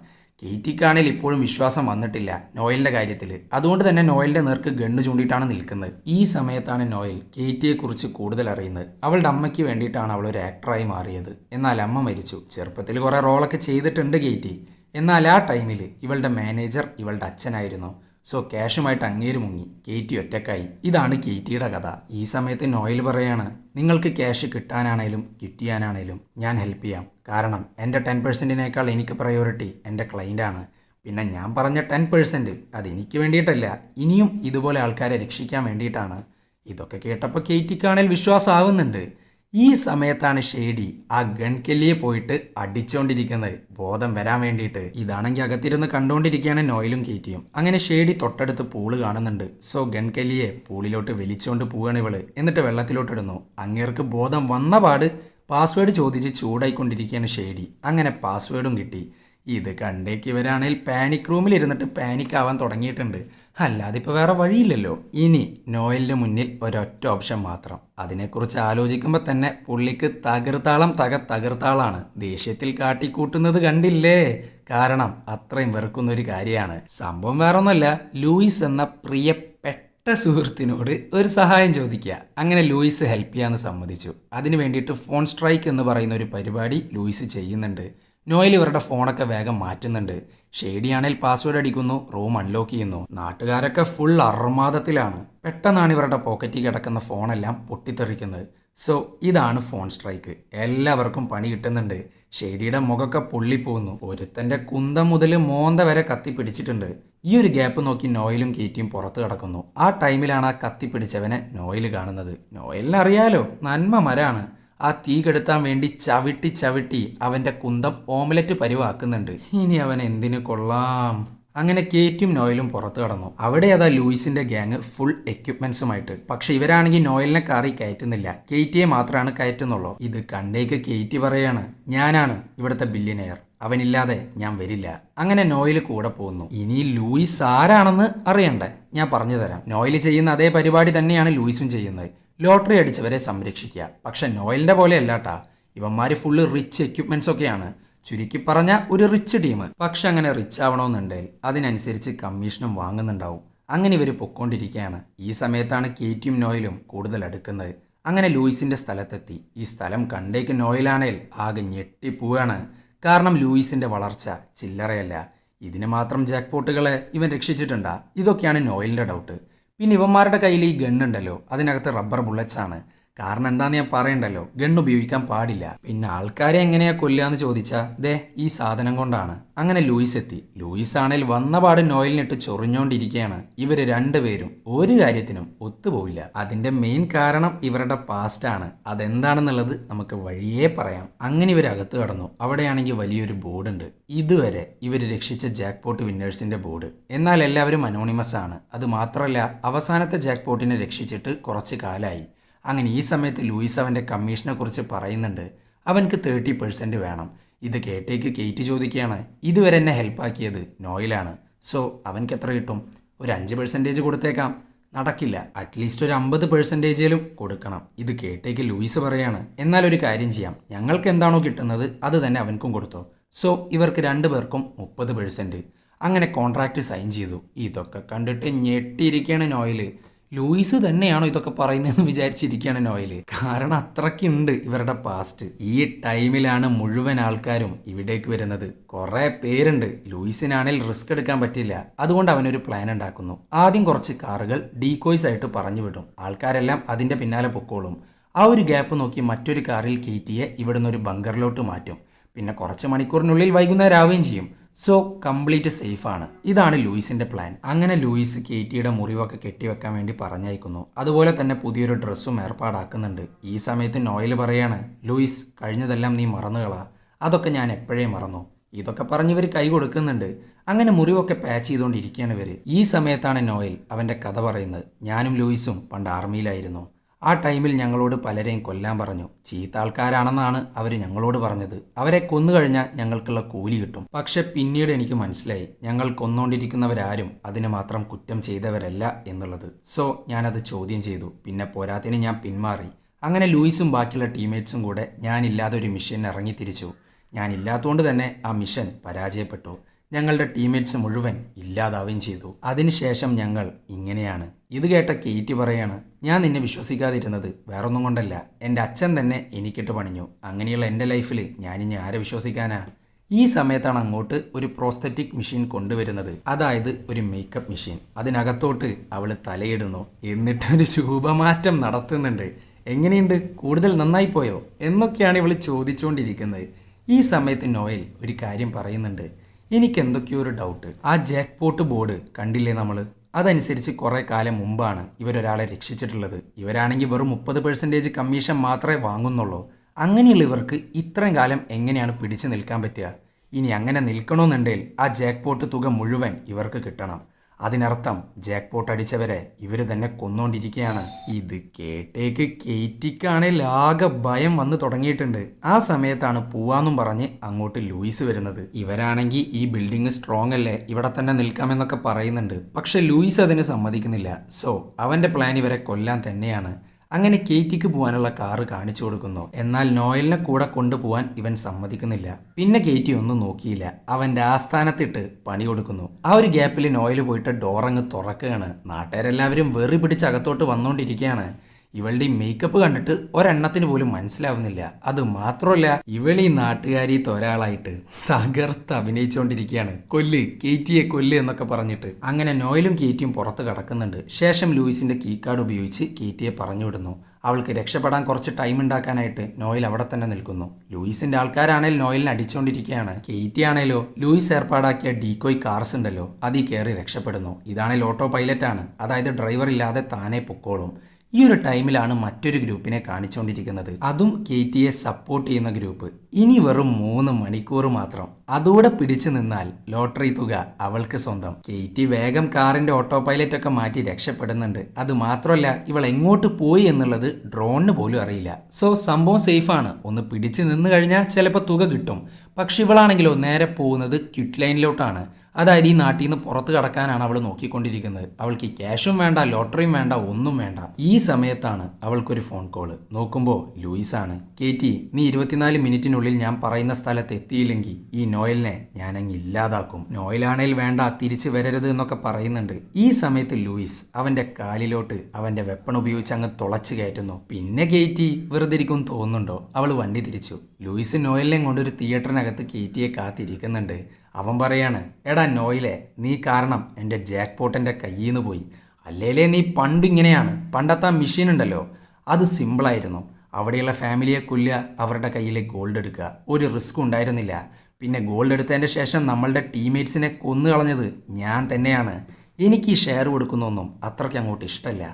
കേറ്റിക്കാണെങ്കിൽ ഇപ്പോഴും വിശ്വാസം വന്നിട്ടില്ല നോയലിന്റെ കാര്യത്തിൽ അതുകൊണ്ട് തന്നെ നോയലിന്റെ നേർക്ക് ഗണ്ണ് ചൂണ്ടിയിട്ടാണ് നിൽക്കുന്നത്. ഈ സമയത്താണ് നോയൽ കേറ്റിയെക്കുറിച്ച് കൂടുതൽ അറിയുന്നത്. അവളുടെ അമ്മയ്ക്ക് വേണ്ടിയിട്ടാണ് അവൾ ഒരു ആക്ടറായി മാറിയത്. എന്നാൽ അമ്മ മരിച്ചു. ചെറുപ്പത്തിൽ കുറേ റോളൊക്കെ ചെയ്തിട്ടുണ്ട് കേറ്റി എന്നാൽ ആ ടൈമിൽ ഇവളുടെ മാനേജർ ഇവളുടെ അച്ഛനായിരുന്നു. സോ ക്യാഷുമായിട്ട് അങ്ങേര് മുങ്ങി. കേറ്റി ഒറ്റക്കായി. ഇതാണ് കേറ്റിയുടെ കഥ. ഈ സമയത്ത് നോയൽ പറയാണ് നിങ്ങൾക്ക് ക്യാഷ് കിട്ടാനാണേലും കിട്ടിയാനാണേലും ഞാൻ ഹെൽപ്പ് ചെയ്യാം. കാരണം എന്റെ ടെൻ പെർസെന്റിനേക്കാൾ എനിക്ക് പ്രയോറിറ്റി എന്റെ ക്ലൈന്റാണ് പിന്നെ ഞാൻ പറഞ്ഞ ടെൻ പെർസെന്റ് അതെനിക്ക് വേണ്ടിയിട്ടല്ല. ഇനിയും ഇതുപോലെ ആൾക്കാരെ രക്ഷിക്കാൻ വേണ്ടിയിട്ടാണ്. ഇതൊക്കെ കേട്ടപ്പോൾ കേറ്റിക്കാണേൽ വിശ്വാസമാവുന്നുണ്ട് ഈ സമയത്താണ് ഷേഡി ആ ഗൺകെല്ലിയെ പോയിട്ട് അടിച്ചുകൊണ്ടിരിക്കുന്നത് ബോധം വരാൻ വേണ്ടിയിട്ട്. ഇതാണെങ്കിൽ അകത്തിരുന്ന് കണ്ടുകൊണ്ടിരിക്കുകയാണ് നോയിലും കീറ്റിയും. അങ്ങനെ ഷേഡി തൊട്ടടുത്ത് പൂൾ കാണുന്നുണ്ട്. സോ ഗൺകെല്ലിയെ പൂളിലോട്ട് വലിച്ചുകൊണ്ട് പോവുകയാണ് ഇവൾ. എന്നിട്ട് വെള്ളത്തിലോട്ടിടുന്നു അങ്ങേർക്ക് ബോധം വന്ന പാട് പാസ്വേഡ് ചോദിച്ച് ചൂടായിക്കൊണ്ടിരിക്കുകയാണ് ഷേഡി. അങ്ങനെ പാസ്വേഡും കിട്ടി. ഇത് കണ്ടേക്ക് ഇവരാണെങ്കിൽ പാനിക് റൂമിൽ ഇരുന്നിട്ട് പാനിക് ആവാൻ തുടങ്ങിയിട്ടുണ്ട്. അല്ലാതെ ഇപ്പോൾ വേറെ വഴിയില്ലല്ലോ. ഇനി നോയലിന്റെ മുന്നിൽ ഒരൊറ്റ ഓപ്ഷൻ മാത്രം. അതിനെക്കുറിച്ച് ആലോചിക്കുമ്പോൾ തന്നെ പുള്ളിക്ക് തകർത്താളം തക തകർത്താളാണ്. ദേഷ്യത്തിൽ കാട്ടിക്കൂട്ടുന്നത് കണ്ടില്ലേ? കാരണം അത്രയും വെറുക്കുന്ന ഒരു കാര്യമാണ്. സംഭവം വേറൊന്നുമല്ല. ലൂയിസ് എന്ന പ്രിയപ്പെട്ട സുഹൃത്തിനോട് ഒരു സഹായം ചോദിക്കുക. അങ്ങനെ ലൂയിസ് ഹെൽപ്പ് ചെയ്യാന്ന് സമ്മതിച്ചു. അതിനു വേണ്ടിയിട്ട് ഫോൺ സ്ട്രൈക്ക് എന്ന് പറയുന്ന ഒരു പരിപാടി ലൂയിസ് ചെയ്യുന്നുണ്ട്. നോയൽ ഇവരുടെ ഫോണൊക്കെ വേഗം മാറ്റുന്നുണ്ട്. ഷേഡിയാണെങ്കിൽ പാസ്വേഡ് അടിക്കുന്നു റൂം അൺലോക്ക് ചെയ്യുന്നു. നാട്ടുകാരൊക്കെ ഫുൾ അർമാദത്തിലാണ്. പെട്ടെന്നാണ് ഇവരുടെ പോക്കറ്റിൽ കിടക്കുന്ന ഫോണെല്ലാം പൊട്ടിത്തെറിക്കുന്നത്. സോ ഇതാണ് ഫോൺ സ്ട്രൈക്ക് എല്ലാവർക്കും പണി കിട്ടുന്നുണ്ട്. ഷേഡിയുടെ മുഖമൊക്കെ പൊള്ളിപ്പോകുന്നു. ഒരുത്തന്റെ കുന്തം മുതൽ മോന്ത വരെ കത്തി പിടിച്ചിട്ടുണ്ട്. ഈ ഒരു ഗ്യാപ്പ് നോക്കി നോയിലും കീറ്റിയും പുറത്ത് കിടക്കുന്നു. ആ ടൈമിലാണ് ആ കത്തി പിടിച്ചവനെ നോയിൽ കാണുന്നത്. നോയലിന് അറിയാലോ നന്മ മരാണ്. ആ തീ കെടുത്താൻ വേണ്ടി ചവിട്ടി ചവിട്ടി അവന്റെ കുന്തം ഓംലെറ്റ് പരിവാക്കുന്നുണ്ട്. ഇനി അവൻ എന്തിനു കൊള്ളാം? അങ്ങനെ കേറ്റും നോയലും പുറത്തു കടന്നു. അവിടെ അതാ ലൂയിസിന്റെ ഗ്യാങ് ഫുൾ എക്യുപ്മെന്റ്സുമായിട്ട്. പക്ഷെ ഇവരാണെങ്കിൽ നോയലിനെ കാറി കയറ്റുന്നില്ല. കേറ്റിയെ മാത്രമാണ് കയറ്റുന്നുള്ളൂ. ഇത് കണ്ടേക്ക് കേറ്റി പറയാണ്. ഞാനാണ് ഇവിടുത്തെ ബില്യനെയർ അവനില്ലാതെ ഞാൻ വരില്ല. അങ്ങനെ നോയിൽ കൂടെ പോകുന്നു ഇനി ലൂയിസ് ആരാണെന്ന് അറിയണ്ടേ? ഞാൻ പറഞ്ഞു തരാം. നോയിൽ ചെയ്യുന്ന അതേ പരിപാടി തന്നെയാണ് ലൂയിസും ചെയ്യുന്നത്. ലോട്ടറി അടിച്ചവരെ സംരക്ഷിക്കുക. പക്ഷെ നോയലിന്റെ പോലെ അല്ലാട്ടാ ഇവന്മാർ ഫുള്ള് റിച്ച് എക്യുപ്മെന്റ്സ് ഒക്കെയാണ്. ചുരുക്കി പറഞ്ഞ ഒരു റിച്ച് ടീം പക്ഷെ അങ്ങനെ റിച്ച് ആവണമെന്നുണ്ടെങ്കിൽ അതിനനുസരിച്ച് കമ്മീഷനും വാങ്ങുന്നുണ്ടാവും. അങ്ങനെ ഇവർ പൊക്കോണ്ടിരിക്കുകയാണ് ഈ സമയത്താണ് കേറ്റിയും നോയിലും കൂടുതൽ അടുക്കുന്നത്. അങ്ങനെ ലൂയിസിന്റെ സ്ഥലത്തെത്തി. ഈ സ്ഥലം കണ്ടേക്ക് നോയിലാണേൽ ആകെ ഞെട്ടിപ്പോവാണ്. കാരണം ലൂയിസിന്റെ വളർച്ച ചില്ലറയല്ല. ഇതിന് മാത്രം ജാക്ക്പോട്ടുകളെ ഇവൻ രക്ഷിച്ചിട്ടുണ്ടാ? ഇതൊക്കെയാണ് നോയിലിന്റെ ഡൗട്ട് പിന്നെ ഇവന്മാരുടെ കയ്യിൽ ഈ ഗണ്ണുണ്ടല്ലോ അതിനകത്ത് റബ്ബർ ബുള്ളറ്റ്സ് ആണ്. കാരണം എന്താന്ന് ഞാൻ പറയണ്ടല്ലോ. ഗൺ ഉപയോഗിക്കാൻ പാടില്ല. പിന്നെ ആൾക്കാരെ എങ്ങനെയാ കൊല്ലാന്ന് ചോദിച്ചാ ദേ ഈ സാധനം കൊണ്ടാണ്. അങ്ങനെ ലൂയിസ് എത്തി. ലൂയിസ് ആണെങ്കിൽ വന്നപാട് നോയിലിനിട്ട് ചൊറിഞ്ഞോണ്ടിരിക്കുകയാണ് ഇവർ രണ്ടുപേരും ഒരു കാര്യത്തിനും ഒത്തുപോയില്ല അതിന്റെ മെയിൻ കാരണം ഇവരുടെ പാസ്റ്റ് ആണ്. അതെന്താണെന്നുള്ളത് നമുക്ക് വഴിയേ പറയാം. അങ്ങനെ ഇവർ അകത്ത് കടന്നു. അവിടെയാണെങ്കിൽ വലിയൊരു ബോർഡുണ്ട്. ഇതുവരെ ഇവർ രക്ഷിച്ച ജാക്ക്പോട്ട് വിന്നേഴ്സിന്റെ ബോർഡ്. എന്നാൽ എല്ലാവരും അനോണിമസ് ആണ്. അത് മാത്രമല്ല അവസാനത്തെ ജാക്ക്പോട്ടിനെ രക്ഷിച്ചിട്ട് കുറച്ച് കാലായി. അങ്ങനെ ഈ സമയത്ത് ലൂയിസ് അവന്റെ കമ്മീഷനെ കുറിച്ച് പറയുന്നുണ്ട്. അവൻക്ക് തേർട്ടി പെർസെന്റ് വേണം. ഇത് കേട്ടേക്ക് കേറ്റ് ചോദിക്കുകയാണ്. ഇതുവരെ എന്നെ ഹെൽപ്പാക്കിയത് നോയിലാണ്. സോ അവൻക്ക് എത്ര കിട്ടും? ഒരു അഞ്ച് പെർസെന്റേജ് കൊടുത്തേക്കാം. നടക്കില്ല. അറ്റ്ലീസ്റ്റ് ഒരു അമ്പത് പെർസെന്റേജിലും കൊടുക്കണം. ഇത് കേട്ടേക്ക് ലൂയിസ് പറയാണ്. എന്നാൽ ഒരു കാര്യം ചെയ്യാം. ഞങ്ങൾക്ക് എന്താണോ കിട്ടുന്നത് അത് തന്നെ അവൻക്കും കൊടുത്തോ. സോ ഇവർക്ക് രണ്ടു പേർക്കും മുപ്പത് പെർസെന്റ് അങ്ങനെ കോൺട്രാക്റ്റ് സൈൻ ചെയ്തു. ഇതൊക്കെ കണ്ടിട്ട് ഞെട്ടിയിരിക്കുകയാണ് നോയിൽ. ലൂയിസ് തന്നെയാണോ ഇതൊക്കെ പറയുന്നതെന്ന് വിചാരിച്ചിരിക്കുകയാണ് നോയൽ. കാരണം അത്രയ്ക്കുണ്ട് ഇവരുടെ പാസ്റ്റ് ഈ ടൈമിലാണ് മുഴുവൻ ആൾക്കാരും ഇവിടേക്ക് വരുന്നത്. കുറേ പേരുണ്ട്. ലൂയിസിനാണെങ്കിൽ റിസ്ക് എടുക്കാൻ പറ്റില്ല. അതുകൊണ്ട് അവനൊരു പ്ലാൻ ഉണ്ടാക്കുന്നു. ആദ്യം കുറച്ച് കാറുകൾ ഡീകോയ്സ് ആയിട്ട് പറഞ്ഞു വിടും. ആൾക്കാരെല്ലാം അതിന്റെ പിന്നാലെ പൊക്കോളും. ആ ഒരു ഗ്യാപ്പ് നോക്കി മറ്റൊരു കാറിൽ കയറ്റിയെ ഇവിടുന്ന് ഒരു ബങ്കറിലോട്ട് മാറ്റും. പിന്നെ കുറച്ച് മണിക്കൂറിനുള്ളിൽ വൈകുന്നേരം ആവുകയും ചെയ്യും. സോ കംപ്ലീറ്റ് സേഫ് ആണ്. ഇതാണ് ലൂയിസിന്റെ പ്ലാൻ അങ്ങനെ ലൂയിസ് കേറ്റിയുടെ മുറിവൊക്കെ കെട്ടിവെക്കാൻ വേണ്ടി പറഞ്ഞയക്കുന്നു. അതുപോലെ തന്നെ പുതിയൊരു ഡ്രസ്സും ഏർപ്പാടാക്കുന്നുണ്ട്. ഈ സമയത്ത് നോയൽ പറയാണ് ലൂയിസ് കഴിഞ്ഞതെല്ലാം നീ മറന്നുകളാ അതൊക്കെ ഞാൻ എപ്പോഴേ മറന്നു? ഇതൊക്കെ പറഞ്ഞ് ഇവർ കൈ കൊടുക്കുന്നുണ്ട്. അങ്ങനെ മുറിവൊക്കെ പാച്ച് ചെയ്തുകൊണ്ടിരിക്കുകയാണ് ഇവർ ഈ സമയത്താണ് നോയൽ അവന്റെ കഥ പറയുന്നത്. ഞാനും ലൂയിസും പണ്ട് ആർമിയിലായിരുന്നു ആ ടൈമിൽ ഞങ്ങളോട് പലരെയും കൊല്ലാൻ പറഞ്ഞു. ചീത്ത ആൾക്കാരാണെന്നാണ് അവർ ഞങ്ങളോട് പറഞ്ഞത്. അവരെ കൊന്നു കഴിഞ്ഞാൽ ഞങ്ങൾക്കുള്ള കൂലി കിട്ടും. പക്ഷെ പിന്നീട് എനിക്ക് മനസ്സിലായി ഞങ്ങൾ കൊന്നുകൊണ്ടിരിക്കുന്നവരാരും അതിന് മാത്രം കുറ്റം ചെയ്തവരല്ല എന്നുള്ളത്. സോ ഞാനത് ചോദ്യം ചെയ്തു. പിന്നെ പോരാത്തിന് ഞാൻ പിന്മാറി. അങ്ങനെ ലൂയിസും ബാക്കിയുള്ള ടീംമേറ്റ്സും കൂടെ ഞാനില്ലാതെ ഒരു മിഷൻ ഇറങ്ങി തിരിച്ചു ഞാനില്ലാത്തതുകൊണ്ട് തന്നെ ആ മിഷൻ പരാജയപ്പെട്ടു. ഞങ്ങളുടെ ടീംമേറ്റ്സ് മുഴുവൻ ഇല്ലാതാവുകയും ചെയ്തു. അതിനുശേഷം ഞങ്ങൾ ഇങ്ങനെയാണ്. ഇത് കേട്ട കേറ്റി പറയാണ് ഞാൻ നിന്നെ വിശ്വസിക്കാതിരുന്നത് വേറൊന്നും കൊണ്ടല്ല. എന്റെ അച്ഛൻ തന്നെ എനിക്കിട്ട് പണിഞ്ഞു. അങ്ങനെയുള്ള എന്റെ ലൈഫിൽ ഞാനിനി ആരെ വിശ്വസിക്കാനാ? ഈ സമയത്താണ് അങ്ങോട്ട് ഒരു പ്രോസ്തറ്റിക് മെഷീൻ കൊണ്ടുവരുന്നത്. അതായത് ഒരു മേക്കപ്പ് മെഷീൻ അതിനകത്തോട്ട് അവൾ തലയിടുന്നു. എന്നിട്ടൊരു രൂപമാറ്റം നടത്തുന്നുണ്ട്. എങ്ങനെയുണ്ട്? കൂടുതൽ നന്നായി പോയോ? എന്നൊക്കെയാണ് ഇവൾ ചോദിച്ചുകൊണ്ടിരിക്കുന്നത്. ഈ സമയത്ത് നോയൽ ഒരു കാര്യം പറയുന്നുണ്ട്. എനിക്ക് എന്തൊക്കെയോ ഒരു ഡൗട്ട് ആ ജാക്ക് പോട്ട് ബോർഡ് കണ്ടില്ലേ നമ്മൾ അതനുസരിച്ച് കുറേ കാലം മുമ്പാണ് ഇവരൊരാളെ രക്ഷിച്ചിട്ടുള്ളത്. ഇവരാണെങ്കിൽ വെറും മുപ്പത് പെർസെന്റേജ് കമ്മീഷൻ മാത്രമേ വാങ്ങുന്നുള്ളൂ. അങ്ങനെയുള്ള ഇവർക്ക് ഇത്രയും കാലം എങ്ങനെയാണ് പിടിച്ചു നിൽക്കാൻ പറ്റുക? ഇനി അങ്ങനെ നിൽക്കണമെന്നുണ്ടെങ്കിൽ ആ ജാക്ക് പോട്ട് തുക മുഴുവൻ ഇവർക്ക് കിട്ടണം. അതിനർത്ഥം ജാക്ക്പോട്ട് അടിച്ചവരെ ഇവർ തന്നെ കൊന്നുകൊണ്ടിരിക്കുകയാണ് ഇത് കേട്ടേക്ക് കേറ്റിക്കാണേൽ ആകെ ഭയം വന്ന് തുടങ്ങിയിട്ടുണ്ട്. ആ സമയത്താണ് പോവാന്നും പറഞ്ഞ് അങ്ങോട്ട് ലൂയിസ് വരുന്നത്. ഇവരാണെങ്കിൽ ഈ ബിൽഡിംഗ് സ്ട്രോങ് അല്ലേ? ഇവിടെ തന്നെ നിൽക്കാമെന്നൊക്കെ പറയുന്നുണ്ട്. പക്ഷെ ലൂയിസ് അതിന് സമ്മതിക്കുന്നില്ല. സോ അവന്റെ പ്ലാൻ ഇവരെ കൊല്ലാൻ തന്നെയാണ്. അങ്ങനെ കേറ്റിക്ക് പോകാനുള്ള കാറ് കാണിച്ചു കൊടുക്കുന്നു. എന്നാൽ നോയലിനെ കൂടെ കൊണ്ടുപോകാൻ ഇവൻ സമ്മതിക്കുന്നില്ല. പിന്നെ കേറ്റി ഒന്നും നോക്കിയില്ല. അവന്റെ ആസ്ഥാനത്തിട്ട് പണി കൊടുക്കുന്നു. ആ ഒരു ഗ്യാപ്പിൽ നോയൽ പോയിട്ട് ഡോറങ്ങ് തുറക്കുകയാണ്. നാട്ടുകാരെല്ലാവരും വെറി പിടിച്ച് അകത്തോട്ട് വന്നുകൊണ്ടിരിക്കുകയാണ് ഇവളുടെ മേക്കപ്പ് കണ്ടിട്ട് ഒരെണ്ണത്തിന് പോലും മനസ്സിലാവുന്നില്ല. അത് മാത്രമല്ല ഇവളി നാട്ടുകാരി ഒരാളായിട്ട് തകർത്ത് അഭിനയിച്ചുകൊണ്ടിരിക്കുകയാണ് കൊല്ല് കേറ്റിയെ കൊല്ല് എന്നൊക്കെ പറഞ്ഞിട്ട്. അങ്ങനെ നോയലും കേറ്റിയും പുറത്ത് കടക്കുന്നുണ്ട്. ശേഷം ലൂയിസിന്റെ കീ കാർഡ് ഉപയോഗിച്ച് കേറ്റിയെ പറഞ്ഞു വിടുന്നു അവൾക്ക് രക്ഷപ്പെടാൻ കുറച്ച് ടൈം ഉണ്ടാക്കാനായിട്ട് നോയിൽ അവിടെ തന്നെ നിൽക്കുന്നു. ലൂയിസിന്റെ ആൾക്കാരാണെങ്കിൽ നോയിലിനെ അടിച്ചുകൊണ്ടിരിക്കുകയാണ് കേറ്റി ആണേലോ ലൂയിസ് ഏർപ്പാടാക്കിയ ഡീകോയ് കാർസ് ഉണ്ടല്ലോ അതിൽ കയറി രക്ഷപ്പെടുന്നു. ഇതാണെങ്കിൽ ഓട്ടോ പൈലറ്റ് ആണ്. അതായത് ഡ്രൈവർ ഇല്ലാതെ താനെ പൊക്കോളും. ഈ ഒരു ടൈമിലാണ് മറ്റൊരു ഗ്രൂപ്പിനെ കാണിച്ചുകൊണ്ടിരിക്കുന്നത് അതും കെ ടി എ സപ്പോർട്ട് ചെയ്യുന്ന ഗ്രൂപ്പ്. ഇനി വെറും മൂന്ന് മണിക്കൂർ മാത്രം. അതോടെ പിടിച്ചു നിന്നാൽ ലോട്ടറി തുക അവൾക്ക് സ്വന്തം. കെ ടി വേഗം കാറിന്റെ ഓട്ടോ പൈലറ്റ് ഒക്കെ മാറ്റി രക്ഷപ്പെടുന്നുണ്ട്. അത് മാത്രമല്ല ഇവൾ എങ്ങോട്ട് പോയി എന്നുള്ളത് ഡ്രോണിന് പോലും അറിയില്ല. സോ സംഭവം സേഫാണ് ഒന്ന് പിടിച്ചു നിന്ന് കഴിഞ്ഞാൽ ചിലപ്പോൾ തുക കിട്ടും. പക്ഷെ ഇവളാണെങ്കിലോ നേരെ പോകുന്നത് ക്വിറ്റ് ലൈനിലോട്ടാണ് അതായത് ഈ നാട്ടിൽ നിന്ന് പുറത്ത് കടക്കാനാണ് അവൾ നോക്കിക്കൊണ്ടിരിക്കുന്നത്. അവൾക്ക് ക്യാഷും വേണ്ട ലോട്ടറിയും വേണ്ട ഒന്നും വേണ്ട. ഈ സമയത്താണ് അവൾക്കൊരു ഫോൺ കോൾ നോക്കുമ്പോൾ ലൂയിസാണ്. കേറ്റി നീ ഇരുപത്തിനാല് മിനിറ്റിനുള്ളിൽ ഞാൻ പറയുന്ന സ്ഥലത്ത് എത്തിയില്ലെങ്കിൽ ഈ നോയലിനെ ഞാൻ അങ്ങ് ഇല്ലാതാക്കും. നോയലാണേൽ വേണ്ട തിരിച്ചു വരരുത് എന്നൊക്കെ പറയുന്നുണ്ട്. ഈ സമയത്ത് ലൂയിസ് അവന്റെ കാലിലോട്ട് അവന്റെ വെപ്പൺ ഉപയോഗിച്ച് അങ്ങ് തുളച്ചു കയറ്റുന്നു. പിന്നെ കേറ്റി വെറുതെ ഇരിക്കും തോന്നുന്നുണ്ടോ? അവൾ വണ്ടി തിരിച്ചു. ലൂയിസ് നോയലിനെ കൊണ്ടൊരു തിയേറ്ററിനകത്ത് കേറ്റിയെ കാത്തിരിക്കുന്നുണ്ട്. അവൻ പറയാണ് എടാ നോയിലെ നീ കാരണം എന്റെ ജാക്ക് പോട്ടന്റെ കയ്യിൽ നിന്ന് പോയി. അല്ലേലേ നീ പണ്ട് ഇങ്ങനെയാണ്. പണ്ടത്തെ മെഷീൻ ഉണ്ടല്ലോ അത് സിമ്പിളായിരുന്നു അവിടെയുള്ള ഫാമിലിയെ കൊല്ലുക അവരുടെ കയ്യിൽ ഗോൾഡ് എടുക്കുക. ഒരു റിസ്ക് ഉണ്ടായിരുന്നില്ല. പിന്നെ ഗോൾഡ് എടുത്തതിന്റെ ശേഷം നമ്മളുടെ ടീംമേറ്റ്സിനെ കൊന്നു കളഞ്ഞത് ഞാൻ തന്നെയാണ്. എനിക്ക് ഈ ഷെയർ കൊടുക്കുന്നൊന്നും അത്രയ്ക്ക് അങ്ങോട്ട് ഇഷ്ടമല്ല.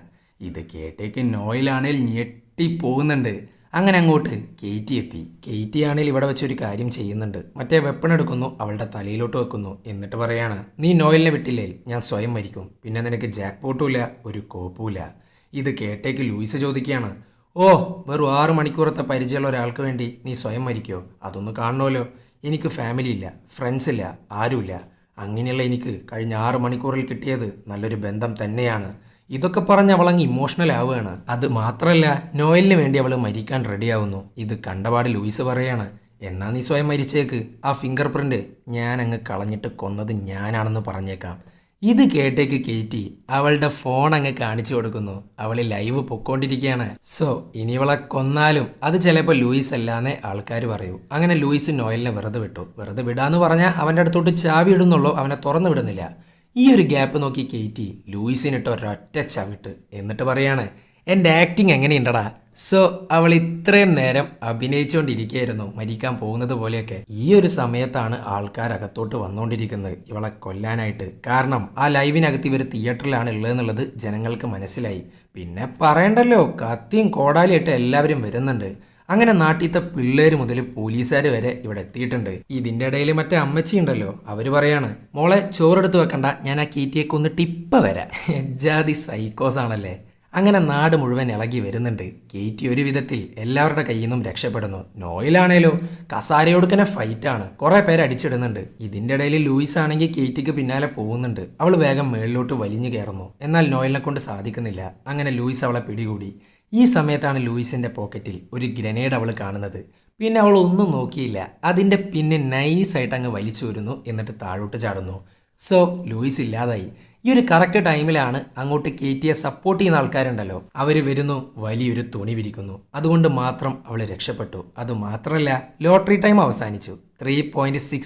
ഇത് കേട്ടേക്ക് നോയിലാണേൽ ഞെട്ടി പോകുന്നുണ്ട് അങ്ങനെ അങ്ങോട്ട് കെയ്റ്റി എത്തി കെയ്റ്റി ആണെങ്കിൽ ഇവിടെ വെച്ചൊരു കാര്യം ചെയ്യുന്നുണ്ട്. മറ്റേ വെപ്പൺ എടുക്കുന്നു അവളുടെ തലയിലോട്ട് വെക്കുന്നു. എന്നിട്ട് പറയാണ് നീ നോയലിനെ വിട്ടില്ലേ? ഞാൻ സ്വയം മരിക്കും. പിന്നെ നിനക്ക് ജാക്ക് പോട്ടുമില്ല ഒരു കോപ്പുമില്ല. ഇത് കേട്ടേക്ക് ലൂയിസ് ചോദിക്കുകയാണ് ഓ വെറും ആറ് മണിക്കൂറത്തെ പരിചയമുള്ള ഒരാൾക്ക് വേണ്ടി നീ സ്വയം മരിക്കോ? അതൊന്ന് കാണണമല്ലോ. എനിക്ക് ഫാമിലി ഇല്ല ഫ്രണ്ട്സ് ഇല്ല ആരുമില്ല. അങ്ങനെയുള്ള എനിക്ക് കഴിഞ്ഞ ആറ് മണിക്കൂറിൽ കിട്ടിയത്. നല്ലൊരു ബന്ധം തന്നെയാണ്. ഇതൊക്കെ പറഞ്ഞ് അവളങ്ങ് ഇമോഷണൽ ആവുകയാണ്. അത് മാത്രമല്ല നോയലിന് വേണ്ടി അവൾ മരിക്കാൻ റെഡിയാവുന്നു ഇത് കണ്ടപാട് ലൂയിസ് പറയാണ് എന്നാ നീ സ്വയം മരിച്ചേക്ക്? ആ ഫിംഗർ പ്രിന്റ് ഞാൻ അങ്ങ് കളഞ്ഞിട്ട് കൊന്നത് ഞാനാണെന്ന് പറഞ്ഞേക്കാം. ഇത് കേട്ടേക്ക് കയറ്റി അവളുടെ ഫോൺ അങ്ങ് കാണിച്ചു കൊടുക്കുന്നു. അവൾ ലൈവ് പൊക്കോണ്ടിരിക്കുകയാണ്. സോ ഇനി ഇവളെ കൊന്നാലും അത് ചിലപ്പോൾ ലൂയിസ് അല്ലാന്നേ ആൾക്കാർ പറയൂ. അങ്ങനെ ലൂയിസ് നോയലിനെ വെറുതെ വിട്ടു. വെറുതെ വിടാന്ന് പറഞ്ഞാൽ അവന്റെ അടുത്തോട്ട് ചാവി ഇടുന്നുള്ളൂ അവനെ തുറന്നു വിടുന്നില്ല. ഈ ഒരു ഗ്യാപ്പ് നോക്കി കയറ്റി ലൂയിസിനിട്ട് ഒരൊറ്റ ചവിട്ട്. എന്നിട്ട് പറയാണ് എന്റെ ആക്ടിങ് എങ്ങനെയുണ്ടടാ? സോ അവൾ ഇത്രയും നേരം അഭിനയിച്ചുകൊണ്ടിരിക്കുകയായിരുന്നു മരിക്കാൻ പോകുന്നത് പോലെയൊക്കെ. ഈ ഒരു സമയത്താണ് ആൾക്കാർ അകത്തോട്ട് വന്നുകൊണ്ടിരിക്കുന്നത് ഇവളെ കൊല്ലാനായിട്ട്. കാരണം ആ ലൈവിനകത്ത് ഇവർ തിയേറ്ററിലാണ് ഉള്ളതെന്നുള്ളത് ജനങ്ങൾക്ക് മനസ്സിലായി. പിന്നെ പറയണ്ടല്ലോ കത്തിയും കോടാലിയായിട്ട് എല്ലാവരും വരുന്നുണ്ട്. അങ്ങനെ നാട്ടിലത്തെ പിള്ളേർ മുതൽ പോലീസുകാർ വരെ ഇവിടെ എത്തിയിട്ടുണ്ട്. ഇതിന്റെ ഇടയിൽ മറ്റേ അമ്മച്ചി ഉണ്ടല്ലോ അവർ പറയാണ് മോളെ ചോറെടുത്ത് വെക്കണ്ട ഞാൻ ആ കീറ്റിയെ കൊന്നിട്ട് ഇപ്പൊ വരാം. [LAUGHS] ജാതി സൈക്കോസ് ആണല്ലേ. അങ്ങനെ നാട് മുഴുവൻ ഇളകി വരുന്നുണ്ട്. കേറ്റി ഒരു വിധത്തിൽ എല്ലാവരുടെ കയ്യിൽ നിന്നും രക്ഷപ്പെടുന്നു. നോയിലാണേലോ കസാരയോടുക്കനെ ഫൈറ്റാണ് കുറേ പേര് അടിച്ചിടുന്നുണ്ട്. ഇതിന്റെ ഇടയിൽ ലൂയിസ് ആണെങ്കിൽ കേറ്റിക്ക് പിന്നാലെ പോകുന്നുണ്ട്. അവൾ വേഗം മേളിലോട്ട് വലിഞ്ഞു കയറുന്നു. എന്നാൽ നോയിലിനെ കൊണ്ട് സാധിക്കുന്നില്ല. അങ്ങനെ ലൂയിസ് അവളെ പിടികൂടി. ഈ സമയത്താണ് ലൂയിസിന്റെ പോക്കറ്റിൽ ഒരു ഗ്രനേഡ് അവൾ കാണുന്നത്. പിന്നെ അവൾ ഒന്നും നോക്കിയില്ല. അതിന്റെ പിന്നെ നൈസായിട്ട് അങ്ങ് വലിച്ചു വരുന്നു എന്നിട്ട് താഴോട്ട് ചാടുന്നു. സോ ലൂയിസ് ഇല്ലാതായി. ഈ ഒരു കറക്റ്റ് ടൈമിലാണ് അങ്ങോട്ട് കെ ടിയെ സപ്പോർട്ട് ചെയ്യുന്ന ആൾക്കാരുണ്ടല്ലോ. അവർ വരുന്നു വലിയൊരു തുണി വിരിക്കുന്നു. അതുകൊണ്ട് മാത്രം അവൾ രക്ഷപ്പെട്ടു. അതുമാത്രമല്ല ലോട്ടറി ടൈം അവസാനിച്ചു. ത്രീ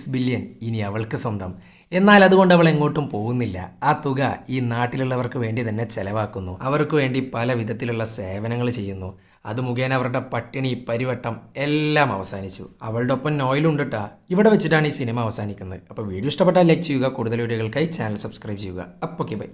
ബില്യൺ ഇനി അവൾക്ക് സ്വന്തം. എന്നാൽ അതുകൊണ്ട് അവൾ എങ്ങോട്ടും പോകുന്നില്ല. ആ തുക ഈ നാട്ടിലുള്ളവർക്ക് വേണ്ടി തന്നെ ചെലവാക്കുന്നു. അവർക്ക് വേണ്ടി പല വിധത്തിലുള്ള സേവനങ്ങൾ ചെയ്യുന്നു. അത് മുഖേന അവരുടെ പട്ടിണി പരിവട്ടം എല്ലാം അവസാനിച്ചു. അവളുടെ ഒപ്പം നോയിലുണ്ട് ട്ടാ. ഇവിടെ വെച്ചിട്ടാണ് ഈ സിനിമ അവസാനിക്കുന്നത്. അപ്പോൾ വീഡിയോ ഇഷ്ടപ്പെട്ടാൽ ലൈക്ക് ചെയ്യുക കൂടുതൽ വീഡിയോകൾക്കായി ചാനൽ സബ്സ്ക്രൈബ് ചെയ്യുക. അപ്പോൾ ബൈ.